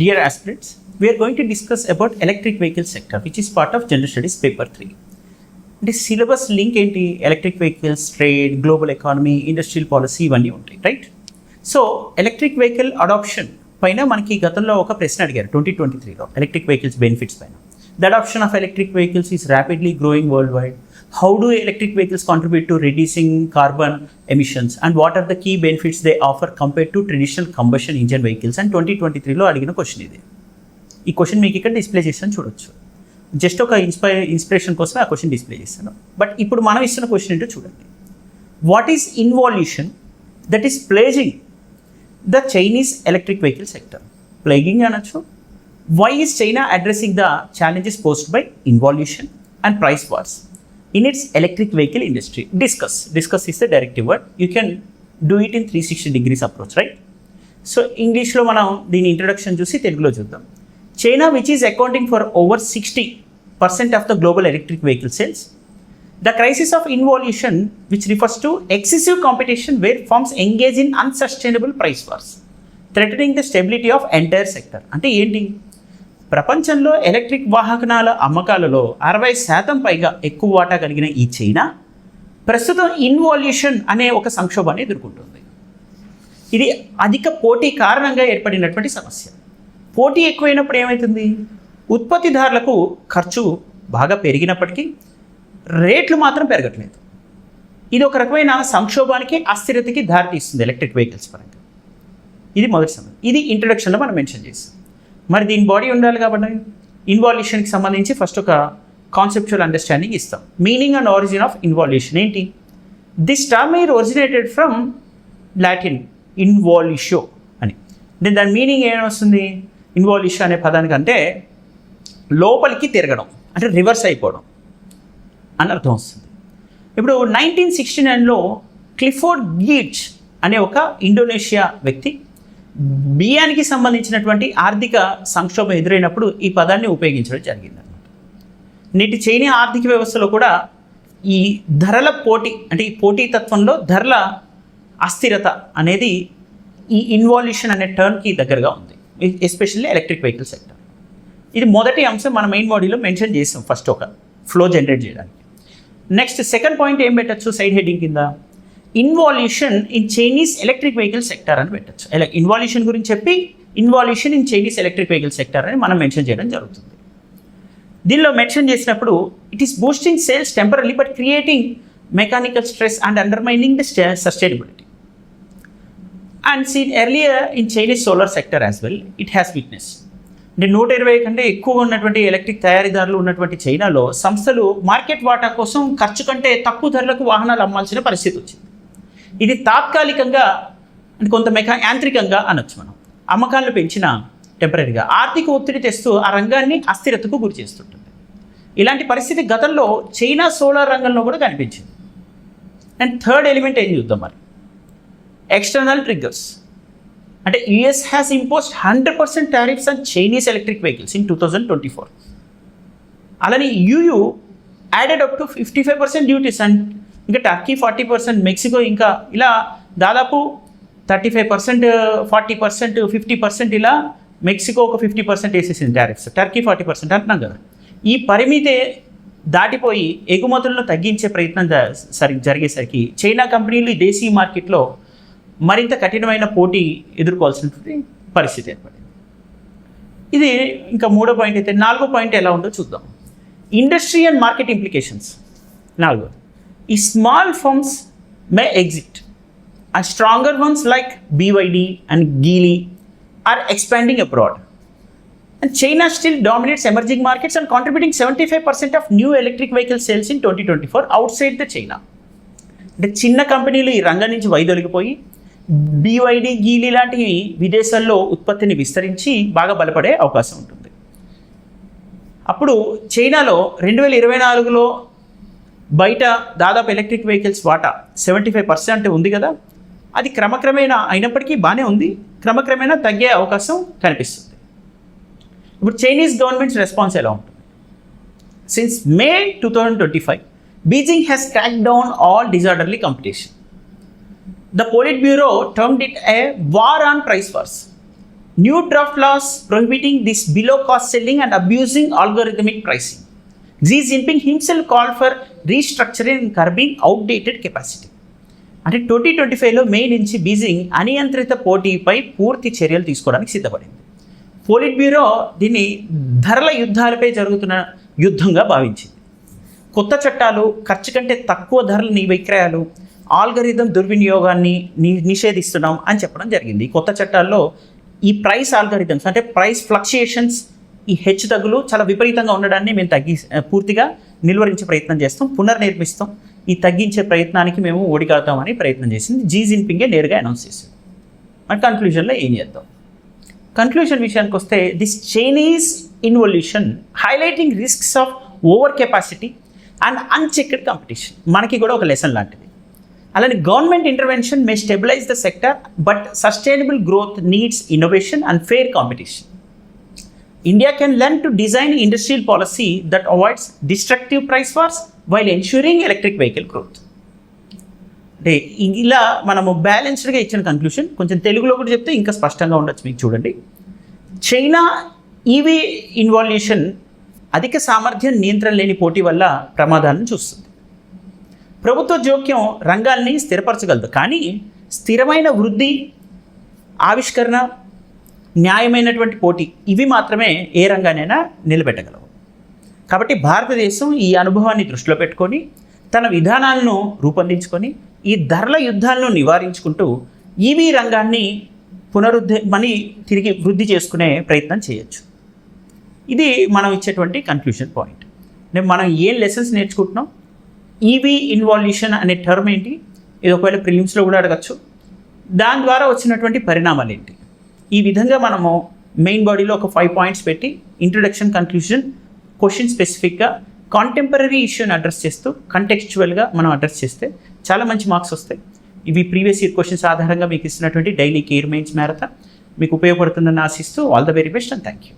Dear aspirants, we are going to discuss about electric vehicle sector, which is part of General Studies paper 3. అంటే syllabus link ఏంటి electric vehicles trade global economy industrial policy ఇవన్నీ ఉంటాయి right so electric vehicle adoption పైన మనకి గతంలో ఒక ప్రశ్న అడిగారు ట్వంటీ ట్వంటీ త్రీలో ఎలక్ట్రిక్ వెహికల్స్ బెనిఫిట్స్ పైన. The adoption of electric vehicles is rapidly growing worldwide how do electric vehicles contribute to reducing carbon emissions and what are the key benefits they offer compare to traditional combustion engine vehicles and twenty twenty త్రీలో అడిగిన question ఇది. ఈ question మీకు ఇక్కడ display చేస్తాను చూడొచ్చు. Just ఒక ఇన్స్పై ఇన్స్పిరేషన్ కోసం ఆ క్వశ్చన్ డిస్ప్లే చేస్తాను బట్ ఇప్పుడు మనం ఇస్తున్న క్వశ్చన్ ఏంటో చూడండి. What is involution that is plaguing the Chinese electric vehicle sector plaguing అనొచ్చు. Why is China addressing the challenges post by involution and price wars in its electric vehicle industry discuss discuss is the directive word you can do it in three sixty degrees approach right so ఇంగ్లీష్లో మనం దీని introduction చూసి తెలుగులో చూద్దాం. China which is accounting for over sixty percent of the global electric vehicle sales the crisis of involution which refers to excessive competition where firms engage in unsustainable price wars threatening the stability of entire sector అంటే ఏంటి? ప్రపంచంలో electric వాహనాల అమ్మకాలలో అరవై శాతం పైగా ఎక్కువ వాటా కలిగిన ఈ చైనా ప్రస్తుతం ఇన్వాల్యూషన్ అనే ఒక సంక్షోభాన్ని ఎదుర్కొంటుంది. ఇది అధిక పోటీ కారణంగా ఏర్పడినటువంటి సమస్య. పోటీ ఎక్కువైనప్పుడు ఏమవుతుంది ఉత్పత్తిదారులకు ఖర్చు బాగా పెరిగినప్పటికీ రేట్లు మాత్రం పెరగట్లేదు. ఇది ఒక రకమైన సంక్షోభానికి అస్థిరతకి దారితీస్తుంది ఎలక్ట్రిక్ వెహికల్స్ పరంగా. ఇది మొదటి సమయం ఇది ఇంట్రడక్షన్లో మనం మెన్షన్ చేస్తాం మరి దీని బాడీ ఉండాలి కాబట్టి ఇన్వాల్యూషన్కి సంబంధించి ఫస్ట్ ఒక కాన్సెప్చువల్ అండర్స్టాండింగ్ ఇస్తాం. Meaning and origin of involution ఏంటి? This term ఈర్ originated from Latin ఇన్వాల్యూషో అని. దెన్ దాని మీనింగ్ ఏమొస్తుంది ఇన్వాల్యూషో అనే పదానికంటే లోపలికి తిరగడం అంటే రివర్స్ అయిపోవడం అని అర్థం వస్తుంది. ఇప్పుడు నైన్టీన్ సిక్స్టీ నైన్లో క్లిఫోర్డ్ గీట్స్ అనే ఒక ఇండోనేషియా వ్యక్తి బియ్యానికి సంబంధించినటువంటి ఆర్థిక సంక్షోభం ఎదురైనప్పుడు ఈ పదాన్ని ఉపయోగించడం జరిగింది అనమాట నేటి చైనా ఆర్థిక వ్యవస్థలో కూడా ఈ ధరల పోటీ అంటే ఈ పోటీతత్వంలో ధరల అస్థిరత అనేది ఈ ఇన్వాల్యూషన్ అనే టర్మ్కి దగ్గరగా ఉంది. Especially electric vehicle sector. ఇది మొదటి అంశం మన మెయిన్ బాడీలో మెన్షన్ చేసాం ఫస్ట్ ఒక ఫ్లో జనరేట్ చేయడానికి. నెక్స్ట్ సెకండ్ పాయింట్ ఏం పెట్టచ్చు సైడ్ హెడ్డింగ్ కింద? Involution in Chinese electric vehicle sector అని పెట్టచ్చు. ఇన్వాల్యూషన్ గురించి చెప్పి involution in Chinese electric vehicle sector అని మనం మెన్షన్ చేయడం జరుగుతుంది. దీనిలో మెన్షన్ చేసినప్పుడు it is boosting sales temporary but creating mechanical stress and undermining the sustainability and seen earlier in Chinese solar sector as well it has witness అంటే నూట ఇరవై కంటే ఎక్కువ ఉన్నటువంటి ఎలక్ట్రిక్ తయారీదారులు ఉన్నటువంటి చైనాలో సంస్థలు మార్కెట్ వాటా కోసం ఖర్చు కంటే తక్కువ ధరలకు వాహనాలు అమ్మాల్సిన పరిస్థితి వచ్చింది. ఇది తాత్కాలికంగా అంటే కొంత మెకా యాంత్రికంగా అనొచ్చు మనం. అమ్మకాలను పెంచిన టెంపరీగా. ఆర్థిక ఒత్తిడి తెస్తూ ఆ రంగాన్ని అస్థిరతకు గురి చేస్తుంటుంది. ఇలాంటి పరిస్థితి గతంలో చైనా సోలార్ రంగంలో కూడా కనిపించింది. అండ్ థర్డ్ ఎలిమెంట్ ఏం చూద్దాం మరి? External triggers. అంటే US has imposed hundred percent tariffs on Chinese electric vehicles in two thousand twenty four. అలానే EU added up to fifty five percent duties and ఇంకా Turkey forty percent Mexico ఇంకా ఇలా దాదాపు thirty five percent forty percent fifty percent ఇలా Mexico ఒక fifty percent వేసేసింది tariffs Turkey forty percent అంటున్నాం కదా. ఈ పరిమితే దాటిపోయి ఎగుమతులను తగ్గించే ప్రయత్నం సరి జరిగేసరికి చైనా కంపెనీలు దేశీయ మార్కెట్లో మరింత కఠినమైన పోటీ ఎదుర్కోవాల్సినటువంటి పరిస్థితి ఏర్పడింది. ఇది ఇంకా మూడో పాయింట్ అయితే నాలుగో పాయింట్ ఎలా ఉందో చూద్దాం. ఇండస్ట్రీ అండ్ మార్కెట్ ఇంప్లికేషన్స్ నాలుగో ఈ small firms may exit and stronger ones like BYD and Geely are expanding abroad And China still dominates emerging markets and contributing 75% of new electric vehicle sales in 2024 outside the China అంటే చిన్న కంపెనీలు ఈ రంగం నుంచి వైదొలిగిపోయి BYD Geely లాంటివి విదేశాల్లో ఉత్పత్తిని విస్తరించి బాగా బలపడే అవకాశం ఉంటుంది. అప్పుడు చైనాలో రెండు వేల ఇరవై నాలుగులో బయట దాదాపు ఎలక్ట్రిక్ వెహికల్స్ వాటా సెవెంటీ ఫైవ్ పర్సెంట్ ఉంది కదా. అది క్రమక్రమేణా అయినప్పటికీ బాగానే ఉంది. క్రమక్రమేణా తగ్గే అవకాశం కనిపిస్తుంది. ఇప్పుడు చైనీస్ గవర్నమెంట్స్ రెస్పాన్స్ ఎలా ఉంటుంది? Since May two thousand twenty five Beijing has track down all disorderly competition the politburo termed it a war on price wars new draft laws prohibiting this below cost selling and abusing algorithmic pricing Xi Jinping himself call for restructuring curbing outdated capacity అంటే twenty twenty ఫైవ్లో May నుంచి Beijing అనియంత్రిత పోటీపై పూర్తి చర్యలు తీసుకోవడానికి సిద్ధపడింది. Polit bureau దీన్ని ధరల యుద్ధాలపై జరుగుతున్న యుద్ధంగా భావించింది. కొత్త చట్టాలు ఖర్చు కంటే తక్కువ ధరల నీ విక్రయాలు ఆల్గరిథం దుర్వినియోగాన్ని ని నిషేధిస్తున్నాం అని చెప్పడం జరిగింది. కొత్త చట్టాల్లో ఈ ప్రైస్ ఆల్గరిథమ్స్ అంటే ప్రైస్ ఫ్లక్చుయేషన్స్ ఈ హెచ్చు తగ్గులు చాలా విపరీతంగా ఉండడాన్ని మేము తగ్గి పూర్తిగా నిలువరించే ప్రయత్నం చేస్తాం పునర్నిర్మిస్తాం. ఈ తగ్గించే ప్రయత్నానికి మేము ఓడికాడతామని ప్రయత్నం చేసింది. జీ జిన్పింగే నేరుగా అనౌన్స్ చేసింది. మరి కన్క్లూజన్లో ఏం చేద్దాం? కన్క్లూజన్ విషయానికి వస్తే this Chinese involution highlighting risks of over capacity and unchecked competition మనకి కూడా ఒక లెసన్ లాంటిది. అలానే government intervention may stabilise the sector but sustainable growth needs innovation and fair competition India can learn to design industrial policy that avoids destructive price wars while ensuring electric vehicle growth అంటే ఇలా మనము బ్యాలెన్స్డ్గా ఇచ్చిన conclusion కొంచెం తెలుగులో కూడా చెప్తే ఇంకా స్పష్టంగా ఉండొచ్చు మీకు చూడండి. చైనా ఈవీ ఇన్వాల్యూషన్ అధిక సామర్థ్యం నియంత్రణ లేని పోటీ వల్ల ప్రమాదాలను చూస్తుంది. ప్రభుత్వ జోక్యం రంగాల్ని స్థిరపరచగలదు. కానీ స్థిరమైన వృద్ధి ఆవిష్కరణ న్యాయమైనటువంటి పోటీ ఇవి మాత్రమే ఏ రంగానైనా నిలబెట్టగలవు. కాబట్టి భారతదేశం ఈ అనుభవాన్ని దృష్టిలో పెట్టుకొని తన విధానాలను రూపొందించుకొని ఈ ధరల యుద్ధాలను నివారించుకుంటూ ఈవీ రంగాన్ని పునరుద్ధమని తిరిగి వృద్ధి చేసుకునే ప్రయత్నం చేయొచ్చు. ఇది మనం ఇచ్చేటువంటి కన్క్లూషన్ పాయింట్ మనం ఏం లెసన్స్ నేర్చుకుంటున్నాం? ఈవీ ఇన్వాల్యూషన్ అనే టర్మ్ ఏంటి? ఇది ఒకవేళ ప్రిలిమ్స్లో కూడా అడగచ్చు. దాని ద్వారా వచ్చినటువంటి పరిణామాలు ఏంటి? ఈ విధంగా మనము మెయిన్ బాడీలో ఒక ఫైవ్ పాయింట్స్ పెట్టి ఇంట్రొడక్షన్ కన్క్లూషన్ క్వశ్చన్ స్పెసిఫిక్గా కాంటెంపరీ ఇష్యూని అడ్రస్ చేస్తూ కంటెక్చువల్గా మనం అడ్రస్ చేస్తే చాలా మంచి మార్క్స్ వస్తాయి. ఇవి ప్రీవియస్ ఇయర్ క్వశ్చన్స్ ఆధారంగా మీకు ఇస్తున్నటువంటి డైలీ కేర్ మెయిన్స్ మ్యారథాన్ మీకు ఉపయోగపడుతుందని ఆశిస్తూ all the very best and thank you